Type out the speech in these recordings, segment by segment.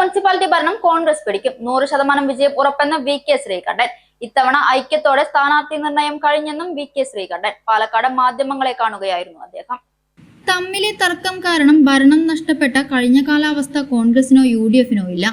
Municipality ഭരണം കോൺഗ്രസ് പിടിക്കും. നൂറ് ശതമാനം വിജയം ഉറപ്പെന്ന വി കെ ശ്രീകണ്ഠൻ. ഇത്തവണ ഐക്യത്തോടെ സ്ഥാനാർത്ഥി നിർണയം കഴിഞ്ഞെന്നും വി കെ ശ്രീകണ്ഠൻ. പാലക്കാട് മാധ്യമങ്ങളെ കാണുകയായിരുന്നു അദ്ദേഹം. തമ്മിലെ തർക്കം കാരണം ഭരണം നഷ്ടപ്പെട്ട കഴിഞ്ഞ കാലാവസ്ഥ കോൺഗ്രസിനോ യു ഡി എഫിനോ ഇല്ല.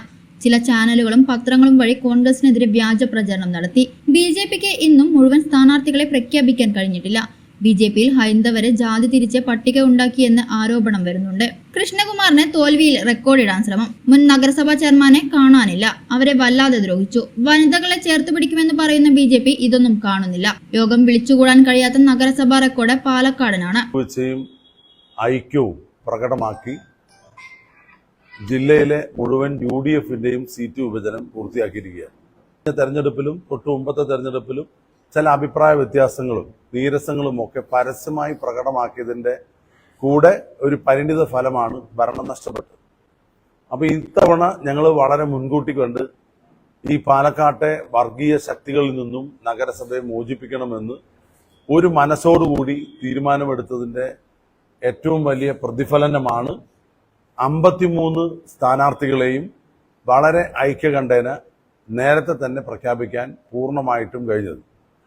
ചില ചാനലുകളും പത്രങ്ങളും വഴി കോൺഗ്രസിനെതിരെ വ്യാജ പ്രചരണം നടത്തി. ബി ജെ പിക്ക് ഇന്നും മുഴുവൻ സ്ഥാനാർത്ഥികളെ പ്രഖ്യാപിക്കാൻ കഴിഞ്ഞിട്ടില്ല. ബി ജെ പിയിൽ ഹൈന്ദവരെ ജാതി തിരിച്ച് പട്ടിക ഉണ്ടാക്കിയെന്ന് ആരോപണം വരുന്നുണ്ട്. കൃഷ്ണകുമാറിനെ തോൽവിയിൽ റെക്കോർഡിടാൻ ശ്രമം. മുൻ നഗരസഭാ ചെയർമാനെ കാണാനില്ല. അവരെ വല്ലാതെ ദ്രോഹിച്ചു. വനിതകളെ ചേർത്ത് പിടിക്കുമെന്ന് പറയുന്ന ബി ജെ പി ഇതൊന്നും കാണുന്നില്ല. യോഗം വിളിച്ചുകൂടാൻ കഴിയാത്ത നഗരസഭാ റെക്കോർഡ് പാലക്കാടിനാണ്. പ്രകടമാക്കി ജില്ലയിലെ മുഴുവൻ യു ഡി എഫിന്റെയും സീറ്റ് വിഭജനം പൂർത്തിയാക്കിയിരിക്കുകയാണ്. തെരഞ്ഞെടുപ്പിലും തൊട്ടു മുമ്പത്തെ തെരഞ്ഞെടുപ്പിലും ചില അഭിപ്രായ വ്യത്യാസങ്ങളും നീരസങ്ങളും ഒക്കെ പരസ്യമായി പ്രകടമാക്കിയതിന്റെ കൂടെ ഒരു പരിണിത ഫലമാണ് ഭരണം നഷ്ടപ്പെട്ടത്. അപ്പൊ ഇത്തവണ ഞങ്ങൾ വളരെ മുൻകൂട്ടി കണ്ട് ഈ പാലക്കാട്ടെ വർഗീയ ശക്തികളിൽ നിന്നും നഗരസഭയെ മോചിപ്പിക്കണമെന്ന് ഒരു മനസ്സോടുകൂടി തീരുമാനമെടുത്തതിന്റെ ഏറ്റവും വലിയ പ്രതിഫലനമാണ് അമ്പത്തിമൂന്ന് സ്ഥാനാർത്ഥികളെയും വളരെ ഐക്യകണ്ഠേന നേരത്തെ തന്നെ പ്രഖ്യാപിക്കാൻ പൂർണമായിട്ടും കഴിഞ്ഞത്.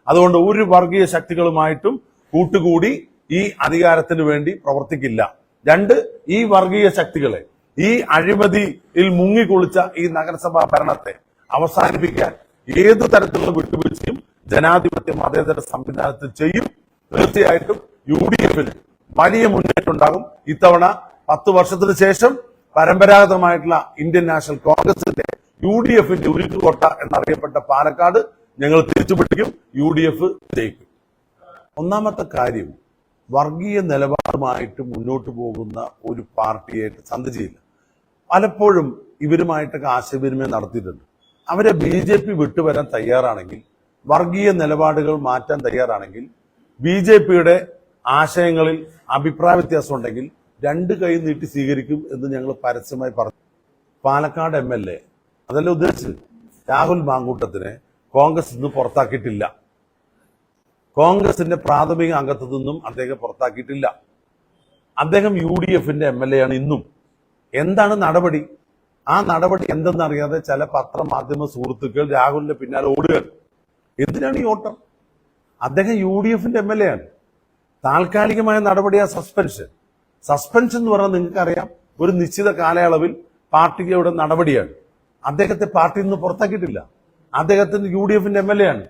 അതുകൊണ്ട് ഒരു വർഗീയ ശക്തികളുമായിട്ടും കൂട്ടുകൂടി ഈ അധികാരത്തിന് വേണ്ടി പ്രവർത്തിക്കില്ല. രണ്ട് ഈ വർഗീയ ശക്തികളെ ഈ അഴിമതിയിൽ മുങ്ങിക്കുളിച്ച ഈ നഗരസഭാ ഭരണത്തെ അവസാനിപ്പിക്കാൻ ഏതു തരത്തിലുള്ള വിട്ടുവീഴ്ചയും ജനാധിപത്യ മതേതര സംവിധാനത്തിൽ ചെയ്യും. തീർച്ചയായിട്ടും യു ഡി എഫിൽ വലിയ മുന്നേറ്റം ഉണ്ടാകും ഇത്തവണ പത്ത് വർഷത്തിന് ശേഷം പരമ്പരാഗതമായിട്ടുള്ള ഇന്ത്യൻ നാഷണൽ കോൺഗ്രസിന്റെ യു ഡി എഫിന്റെ ഉരുക്കുകോട്ട എന്നറിയപ്പെട്ട പാലക്കാട് ഞങ്ങൾ തിരിച്ചുപിടിക്കും യു ഡി എഫ് ജയിക്കും. ഒന്നാമത്തെ കാര്യം വർഗീയ നിലപാടുമായിട്ട് മുന്നോട്ട് പോകുന്ന ഒരു പാർട്ടിയായിട്ട് സന്ധിച്ചില്ല. പലപ്പോഴും ഇവരുമായിട്ടൊക്കെ ആശയവിനിമയം നടത്തിയിട്ടുണ്ട്. അവരെ ബി ജെ പി വിട്ടുവരാൻ തയ്യാറാണെങ്കിൽ വർഗീയ നിലപാടുകൾ മാറ്റാൻ തയ്യാറാണെങ്കിൽ ബി ജെ പിയുടെ ആശയങ്ങളിൽ അഭിപ്രായ വ്യത്യാസം ഉണ്ടെങ്കിൽ രണ്ട് കൈ നീട്ടി സ്വീകരിക്കും എന്ന് ഞങ്ങൾ പരസ്യമായി പറഞ്ഞു. പാലക്കാട് എം എൽ എ അതല്ല ഉദ്ദേശിച്ചത്. രാഹുൽ മാങ്കൂട്ടത്തിനെ കോൺഗ്രസ് ഇന്ന് പുറത്താക്കിയിട്ടില്ല. കോൺഗ്രസിന്റെ പ്രാഥമിക അംഗത്വത്തിൽ നിന്നും അദ്ദേഹം പുറത്താക്കിയിട്ടില്ല. അദ്ദേഹം യു ഡി എഫിന്റെ എം എൽ എ ആണ് ഇന്നും. എന്താണ് നടപടി? ആ നടപടി എന്തെന്നറിയാതെ ചില പത്രമാധ്യമ സുഹൃത്തുക്കൾ രാഹുലിന്റെ പിന്നാലെ ഓടുകയാണ്. എന്തിനാണ് ഈ ഓട്ടം? അദ്ദേഹം യു ഡി എഫിന്റെ എം എൽ എ ആണ്. താൽക്കാലികമായ നടപടിയാ സസ്പെൻഷൻ. സസ്പെൻഷൻ എന്ന് പറഞ്ഞാൽ നിങ്ങൾക്കറിയാം ഒരു നിശ്ചിത കാലയളവിൽ പാർട്ടിയുടെ നടപടിയാണ്. അദ്ദേഹത്തെ പാർട്ടിയിൽ നിന്ന് പുറത്താക്കിയിട്ടില്ല. അദ്ദേഹത്തിന് യു ഡി എഫിന്റെ എം എൽ എ ആണ്.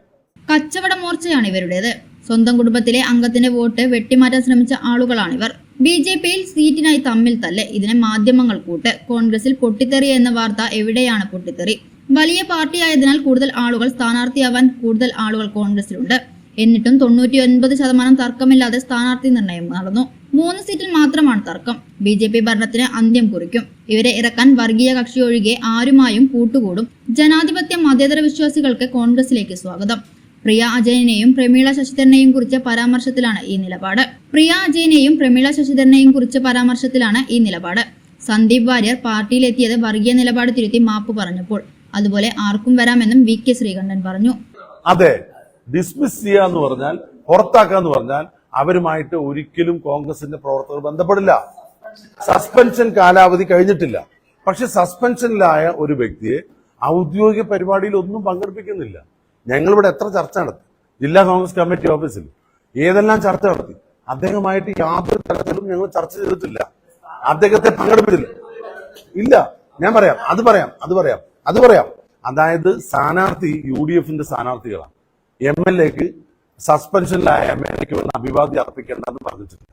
കച്ചവട മോർച്ചയാണ് ഇവരുടേത്. സ്വന്തം കുടുംബത്തിലെ അംഗത്തിന്റെ വോട്ട് വെട്ടിമാറ്റാൻ ശ്രമിച്ച ആളുകളാണിവർ. ബി ജെ പിയിൽ സീറ്റിനായി തമ്മിൽ തല്ല് ഇതിനെ മാധ്യമങ്ങൾ കൂട്ട്. കോൺഗ്രസിൽ പൊട്ടിത്തെറി എന്ന വാർത്ത എവിടെയാണ് പൊട്ടിത്തെറി? വലിയ പാർട്ടിയായതിനാൽ കൂടുതൽ ആളുകൾ സ്ഥാനാർത്ഥിയാവാൻ കൂടുതൽ ആളുകൾ കോൺഗ്രസിലുണ്ട്. എന്നിട്ടും തൊണ്ണൂറ്റി ഒൻപത് ശതമാനം തർക്കമില്ലാതെ സ്ഥാനാർത്ഥി നിർണയം നടന്നു. മൂന്ന് സീറ്റിൽ മാത്രമാണ് തർക്കം. ബി ജെ പി ഭരണത്തിന് അന്ത്യം കുറിക്കും. ഇവരെ ഇറക്കാൻ വർഗീയ കക്ഷി ഒഴികെ ആരുമായും കൂട്ടുകൂടും. ജനാധിപത്യ മതേതര വിശ്വാസികൾക്ക് കോൺഗ്രസിലേക്ക് സ്വാഗതം. പ്രിയ അജയനെയും പ്രമീള ശശിധരനെയും കുറിച്ച പരാമർശത്തിലാണ് ഈ നിലപാട്. പ്രിയ അജയനെയും പ്രമീള ശശിധരനെയും കുറിച്ച പരാമർശത്തിലാണ് ഈ നിലപാട്. സന്ദീപ് വാര്യർ പാർട്ടിയിലെത്തിയത് വർഗീയ നിലപാട് തിരുത്തി മാപ്പ് പറഞ്ഞപ്പോൾ. അതുപോലെ ആർക്കും വരാമെന്നും വി കെ ശ്രീകണ്ഠൻ പറഞ്ഞു. അതെ ഡിസ്മിസ് ചെയ്യുക എന്ന് പറഞ്ഞാൽ പുറത്താക്കുക എന്ന് പറഞ്ഞാൽ അവരുമായിട്ട് ഒരിക്കലും കോൺഗ്രസിന്റെ പ്രവർത്തകർ ബന്ധപ്പെടില്ല. സസ്പെൻഷൻ കാലാവധി കഴിഞ്ഞിട്ടില്ല. പക്ഷെ സസ്പെൻഷനിലായ ഒരു വ്യക്തിയെ ഔദ്യോഗിക പരിപാടിയിൽ ഒന്നും പങ്കെടുപ്പിക്കുന്നില്ല. ഞങ്ങളിവിടെ എത്ര ചർച്ച നടത്തി? ജില്ലാ കോൺഗ്രസ് കമ്മിറ്റി ഓഫീസിൽ ഏതെല്ലാം ചർച്ച നടത്തി? അദ്ദേഹമായിട്ട് യാതൊരു തരത്തിലും ഞങ്ങൾ ചർച്ച ചെയ്തിട്ടില്ല. അദ്ദേഹത്തെ പങ്കെടുപ്പിച്ചില്ല. ഇല്ല ഞാൻ പറയാം അത് പറയാം അത് പറയാം അത് പറയാം. അതായത് സ്ഥാനാർത്ഥി യു ഡി എഫിന്റെ സ്ഥാനാർത്ഥികളാണ്. എം എൽ എക്ക് സസ്പെൻഷനിലായ എം എൽ എക്ക് വന്ന് അഭിവാദ്യം അർപ്പിക്കേണ്ടെന്ന് പറഞ്ഞിട്ടുണ്ട്.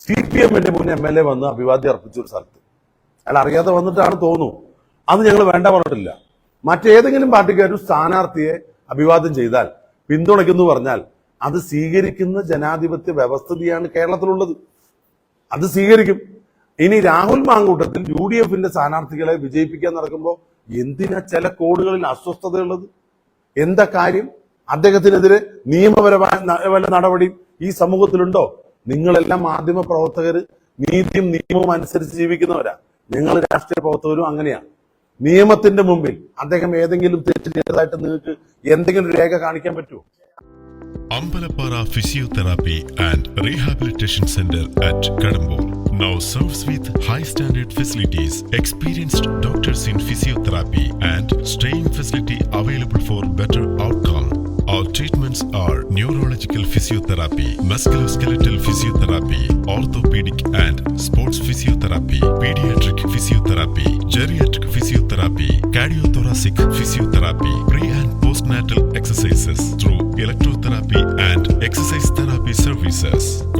സി പി എമ്മിന്റെ മുൻ എം എൽ എ വന്ന് അഭിവാദ്യം അർപ്പിച്ച ഒരു സ്ഥലത്ത്. അയാൾ അറിയാതെ വന്നിട്ടാണ് തോന്നുന്നു. അത് ഞങ്ങൾ വേണ്ട പറഞ്ഞിട്ടില്ല. മറ്റേതെങ്കിലും പാർട്ടിക്കാർ സ്ഥാനാർത്ഥിയെ അഭിവാദ്യം ചെയ്താൽ പിന്തുണയ്ക്കുന്നു പറഞ്ഞാൽ അത് സ്വീകരിക്കുന്ന ജനാധിപത്യ വ്യവസ്ഥിതിയാണ് കേരളത്തിലുള്ളത്. അത് സ്വീകരിക്കും. ഇനി രാഹുൽ മാങ്കൂട്ടത്തിൽ യു ഡി എഫിന്റെ സ്ഥാനാർത്ഥികളെ വിജയിപ്പിക്കാൻ നടക്കുമ്പോൾ എന്തിനാ ചില കോഡുകളിൽ അസ്വസ്ഥതയുള്ളത്? എന്താ കാര്യം? അദ്ദേഹത്തിനെതിരെ നിയമപരമായ വല്ല നടപടിയും ഈ സമൂഹത്തിലുണ്ടോ? നിങ്ങളെല്ലാം മാധ്യമ പ്രവർത്തകർ നീതിയും നിയമവും അനുസരിച്ച് ജീവിക്കുന്നവരാ. ഞങ്ങൾ രാഷ്ട്രീയ പ്രവർത്തകരും അങ്ങനെയാണ് നിയമത്തിന്റെ മുമ്പിൽ അദ്ദേഹം ഏതെങ്കിലും തെറ്റ് ചെയ്തതായിട്ട് നിങ്ങൾക്ക് എന്തെങ്കിലും രേഖ കാണിക്കാൻ പറ്റുമോ Ambalappara physiotherapy and rehabilitation centre at Kadampur now serves with high standard facilities, experienced doctors in physiotherapy, and staying facility available for better outcome. Our treatments are neurological physiotherapy, musculoskeletal physiotherapy, orthopedic and sports physiotherapy, pediatric physiotherapy, physiotherapy, pre and postnatal exercises through electrotherapy and exercise therapy services. Contact 70